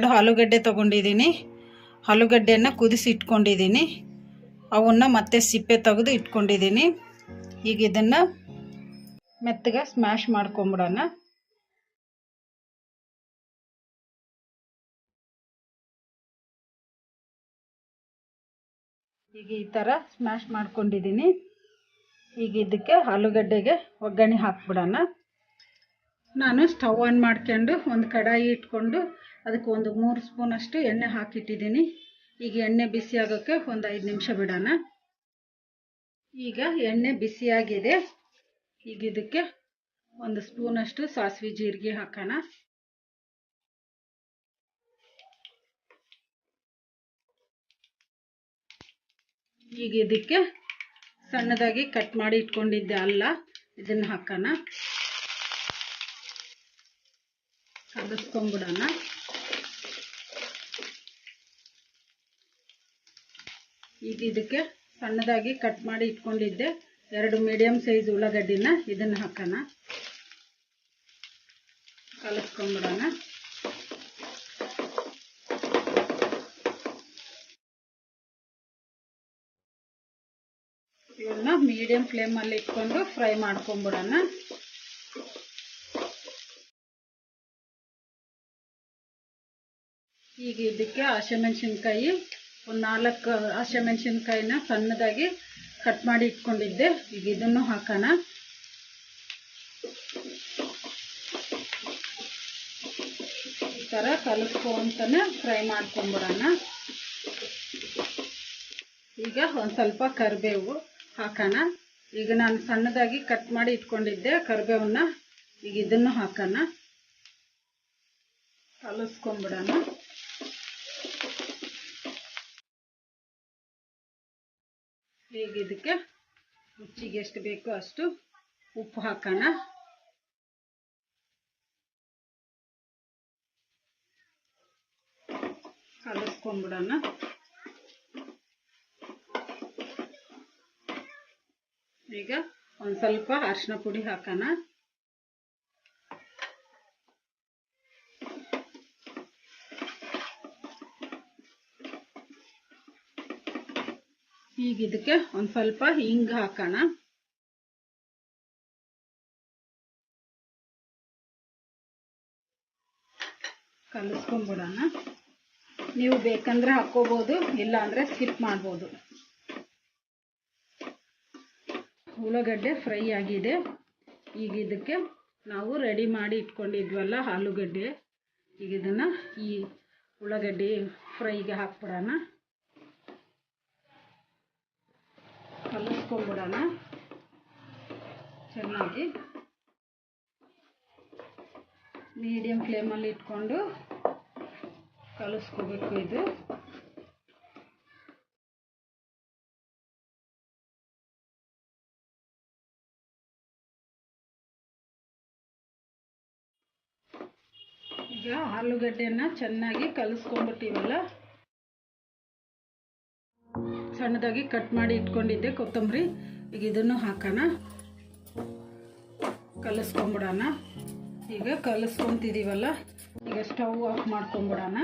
ಎರಡು ಆಲೂಗಡ್ಡೆ ತೊಗೊಂಡಿದ್ದೀನಿ. ಆಲೂಗಡ್ಡೆಯನ್ನು ಕುದಿಸಿ ಇಟ್ಕೊಂಡಿದ್ದೀನಿ ಅವನ್ನ ಮತ್ತೆ ಸಿಪ್ಪೆ ತೆಗೆದು ಇಟ್ಕೊಂಡಿದ್ದೀನಿ. ಈಗ ಇದನ್ನು ಮೆತ್ತಗೆ ಸ್ಮ್ಯಾಶ್ ಮಾಡ್ಕೊಂಬಿಡೋಣ. ಈಗ ಈ ಥರ ಸ್ಮ್ಯಾಶ್ ಮಾಡ್ಕೊಂಡಿದ್ದೀನಿ. ಈಗ ಇದಕ್ಕೆ ಆಲೂಗಡ್ಡೆಗೆ ಒಗ್ಗರಣೆ ಹಾಕ್ಬಿಡೋಣ. ನಾನು ಸ್ಟವ್ ಆನ್ ಮಾಡ್ಕೊಂಡು ಒಂದು ಕಡಾಯಿ ಇಟ್ಕೊಂಡು ಅದಕ್ಕೆ ಒಂದು ಮೂರು ಸ್ಪೂನಷ್ಟು ಎಣ್ಣೆ ಹಾಕಿಟ್ಟಿದ್ದೀನಿ. ಈಗ ಎಣ್ಣೆ ಬಿಸಿ ಆಗೋಕ್ಕೆ ಒಂದು ಐದು ನಿಮಿಷ ಬಿಡೋಣ. ಈಗ ಎಣ್ಣೆ ಬಿಸಿಯಾಗಿದೆ ಈಗ ಇದಕ್ಕೆ ಒಂದು ಸ್ಪೂನಷ್ಟು ಸಾಸಿವೆ ಜೀರಿಗೆ ಹಾಕೋಣ. ಈಗ ಇದಕ್ಕೆ ಸಣ್ಣದಾಗಿ ಕಟ್ ಮಾಡಿ ಇಟ್ಕೊಂಡಿದ್ದೆ ಅಲ್ಲ, ಇದನ್ನು ಹಾಕೋಣ. ಕಲಿಸ್ಕೊಂಬಿಡೋಣ ಈಗ ಇದಕ್ಕೆ ಸಣ್ಣದಾಗಿ ಕಟ್ ಮಾಡಿ ಇಟ್ಕೊಂಡಿದ್ದೆ. ಎರಡು ಮೀಡಿಯಂ ಸೈಜ್ ಉಳ್ಳಾಗಡ್ಡಿನ ಇದನ್ನು ಹಾಕೋಣ. ಕಲಸ್ಕೊಂಡ್ಬಿಡೋಣ. ಇವನ್ನ ಮೀಡಿಯಂ ಫ್ಲೇಮಲ್ಲಿ ಇಟ್ಕೊಂಡು ಫ್ರೈ ಮಾಡ್ಕೊಂಬಿಡೋಣ ಈಗ ಇದಕ್ಕೆ ಹಸಿಮೆಣ್ಸಿನ್ಕಾಯಿ ಒಂದು ನಾಲ್ಕು ಹಸಿಮೆಣಸಿನ್ಕಾಯಿನ ಸಣ್ಣದಾಗಿ ಕಟ್ ಮಾಡಿ ಇಟ್ಕೊಂಡಿದ್ದೆ. ಈಗ ಇದನ್ನು ಹಾಕೋಣ. ಈ ಥರ ಕಲಿಸ್ಕೊಂತಾನೆ ಫ್ರೈ ಮಾಡ್ಕೊಂಬಿಡೋಣ ಈಗ ಒಂದು ಸ್ವಲ್ಪ ಕರಿಬೇವು ಹಾಕೋಣ. ಈಗ ನಾನು ಸಣ್ಣದಾಗಿ ಕಟ್ ಮಾಡಿ ಇಟ್ಕೊಂಡಿದ್ದೆ ಕರಿಬೇವನ್ನ. ಈಗ ಇದನ್ನು ಹಾಕೋಣ. ಕಲಿಸ್ಕೊಂಬಿಡೋಣ ಈಗ ಇದಕ್ಕೆ ರುಚಿಗೆ ಎಷ್ಟು ಬೇಕೋ ಅಷ್ಟು ಉಪ್ಪು ಹಾಕೋಣ. ಕಲಸ್ಕೊಂಬಿಡೋಣ ಈಗ ಒಂದು ಸ್ವಲ್ಪ ಅರಿಶಿನ ಪುಡಿ ಹಾಕೋಣ. ಈಗ ಇದಕ್ಕೆ ಒಂದು ಸ್ವಲ್ಪ ಹಿಂಗ್ ಹಾಕೋಣ. ಕಲಿಸ್ಕೊಂಬಿಡೋಣ ನೀವು ಬೇಕಂದ್ರೆ ಹಾಕ್ಕೋಬೋದು ಇಲ್ಲ ಅಂದರೆ ಸ್ಕಿಪ್ ಮಾಡ್ಬೋದು. ಉಳ್ಳಾಗಡ್ಡೆ ಫ್ರೈ ಆಗಿದೆ. ಈಗ ಇದಕ್ಕೆ ನಾವು ರೆಡಿ ಮಾಡಿ ಇಟ್ಕೊಂಡಿದ್ವಲ್ಲ ಆಲೂಗಡ್ಡೆ. ಈಗ ಇದನ್ನು ಈ ಉಳ್ಳಾಗಡ್ಡೆ ಫ್ರೈಗೆ ಹಾಕ್ಬಿಡೋಣ. ಕಲಿಸ್ಕೊಂಬಿಡೋಣ ಚೆನ್ನಾಗಿ. ಮೀಡಿಯಮ್ ಫ್ಲೇಮಲ್ಲಿ ಇಟ್ಕೊಂಡು ಕಲಿಸ್ಕೋಬೇಕು ಇದು. ಈಗ ಆಲೂಗಡ್ಡೆನ ಚೆನ್ನಾಗಿ ಕಲಿಸ್ಕೊಂಡ್ಬಿಟ್ಟಿವಲ್ಲ? ಸಣ್ಣದಾಗಿ ಕಟ್ ಮಾಡಿ ಇಟ್ಕೊಂಡಿದ್ದೆ ಕೊತ್ತಂಬರಿ. ಈಗ ಇದನ್ನು ಹಾಕೋಣ. ಕಲಸ್ಕೊಂಬಿಡೋಣ. ಈಗ ಕಲಿಸ್ಕೊತಿದ್ದೀವಲ್ಲ ಈಗ ಸ್ಟವ್ ಆಫ್ ಮಾಡ್ಕೊಂಬಿಡೋಣ.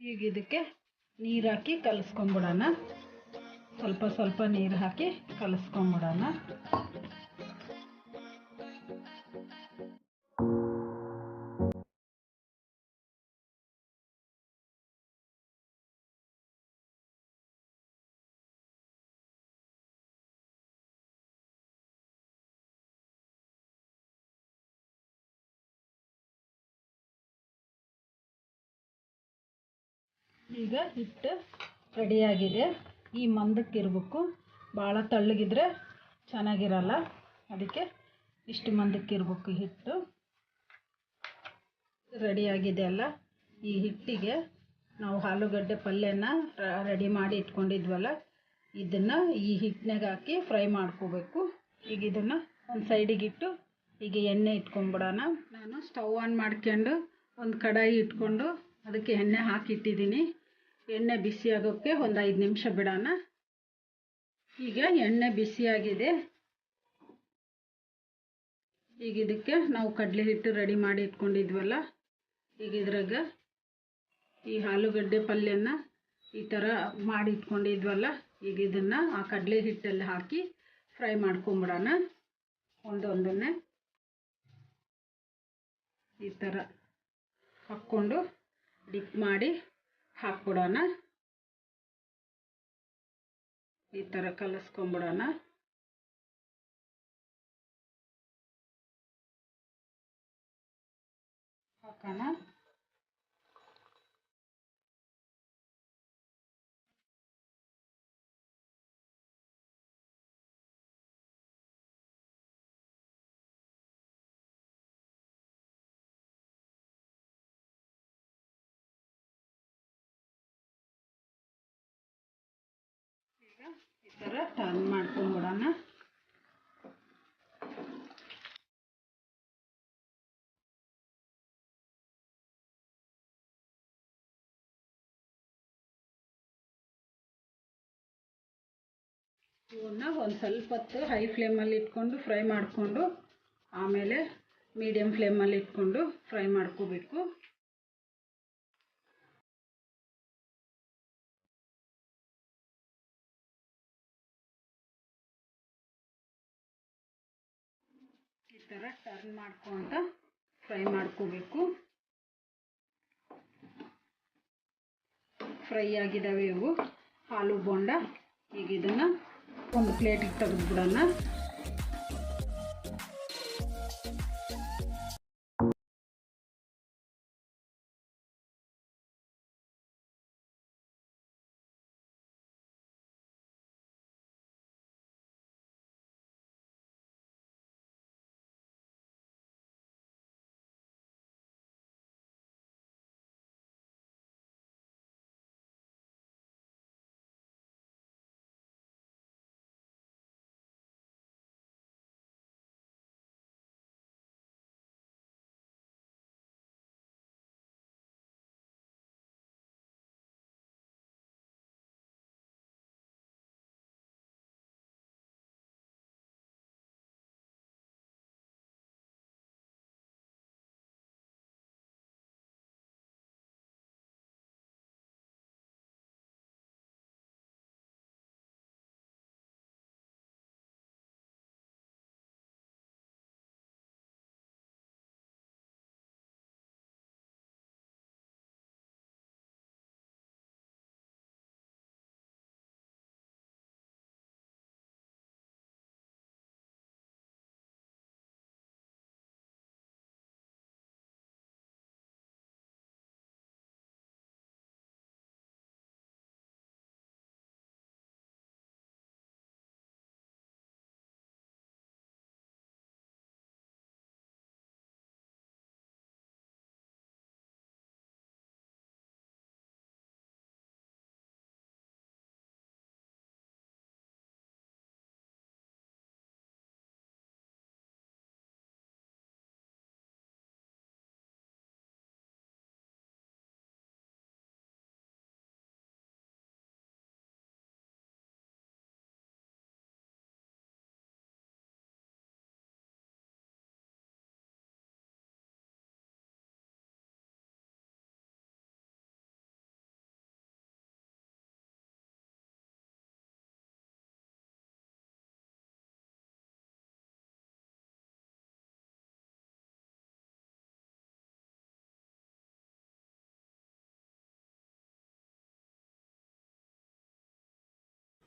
ಈಗ ಇದಕ್ಕೆ ನೀರು ಹಾಕಿ ಕಲಿಸ್ಕೊಂಬಿಡೋಣ ಸ್ವಲ್ಪ ಸ್ವಲ್ಪ ನೀರು ಹಾಕಿ ಕಲಿಸ್ಕೊಂಬಿಡೋಣ ಈಗ ಹಿಟ್ಟು ರೆಡಿಯಾಗಿದೆ ಈ ಮಂದಕ್ಕೆ ಇರಬೇಕು ಭಾಳ ತಳ್ಳಗಿದ್ರೆ ಚೆನ್ನಾಗಿರಲ್ಲ. ಅದಕ್ಕೆ ಇಷ್ಟು ಮಂದಕ್ಕೆ ಇರಬೇಕು ಹಿಟ್ಟು. ರೆಡಿಯಾಗಿದೆ ಅಲ್ಲ. ಈ ಹಿಟ್ಟಿಗೆ ನಾವು ಆಲೂಗಡ್ಡೆ ಪಲ್ಯನ ರೆಡಿ ಮಾಡಿ ಇಟ್ಕೊಂಡಿದ್ವಲ್ಲ, ಇದನ್ನು ಈ ಹಿಟ್ಟಿನಾಗ ಹಾಕಿ ಫ್ರೈ ಮಾಡ್ಕೋಬೇಕು. ಈಗ ಇದನ್ನು ಒಂದು ಸೈಡಿಗೆ ಇಟ್ಟು ಈಗ ಎಣ್ಣೆ ಇಟ್ಕೊಂಬಿಡೋಣ. ನಾನು ಸ್ಟವ್ ಆನ್ ಮಾಡ್ಕೊಂಡು ಒಂದು ಕಡಾಯಿ ಇಟ್ಕೊಂಡು ಅದಕ್ಕೆ ಎಣ್ಣೆ ಹಾಕಿಟ್ಟಿದ್ದೀನಿ. ಎಣ್ಣೆ ಬಿಸಿ ಆಗೋಕ್ಕೆ ಒಂದು ಐದು ನಿಮಿಷ ಬಿಡೋಣ. ಈಗ ಎಣ್ಣೆ ಬಿಸಿಯಾಗಿದೆ. ಈಗ ಇದಕ್ಕೆ ನಾವು ಕಡಲೆ ಹಿಟ್ಟು ರೆಡಿ ಮಾಡಿ ಇಟ್ಕೊಂಡಿದ್ವಲ್ಲ, ಈಗ ಇದ್ರಾಗ ಈ ಆಲೂಗಡ್ಡೆ ಪಲ್ಯನ ಈ ಥರ ಮಾಡಿ ಇಟ್ಕೊಂಡಿದ್ವಲ್ಲ, ಈಗ ಇದನ್ನು ಆ ಕಡಲೆ ಹಿಟ್ಟಲ್ಲಿ ಹಾಕಿ ಫ್ರೈ ಮಾಡ್ಕೊಂಬಿಡೋಣ. ಒಂದೊಂದನ್ನೇ ಈ ಥರ ಹಾಕ್ಕೊಂಡು ಡಿಪ್ ಮಾಡಿ ಹಾಕ್ಬಿಡೋಣ ಈ ಥರ ಕಲಿಸ್ಕೊಂಬಿಡೋಣ. ಹಾಕೋಣ. ಥರ ಟರ್ನ್ ಮಾಡ್ಕೊಂಬಿಡೋಣ ಇವನ್ನ ಒಂದು ಸ್ವಲ್ಪ ಹೊತ್ತು ಹೈ ಫ್ಲೇಮಲ್ಲಿ ಇಟ್ಕೊಂಡು ಫ್ರೈ ಮಾಡಿಕೊಂಡು, ಆಮೇಲೆ ಮೀಡಿಯಮ್ ಫ್ಲೇಮಲ್ಲಿ ಇಟ್ಕೊಂಡು ಫ್ರೈ ಮಾಡ್ಕೋಬೇಕು. ಥರ ಟರ್ನ್ ಮಾಡ್ಕೊತ ಫ್ರೈ ಮಾಡ್ಕೋಬೇಕು. ಫ್ರೈ ಆಗಿದ್ದಾವೆ ಇವು. ಆಲೂ ಬೋಂಡ. ಈಗ ಇದನ್ನು ಒಂದು ಪ್ಲೇಟಿಗೆ ತೆಗೆದ್ಬಿಡೋಣ.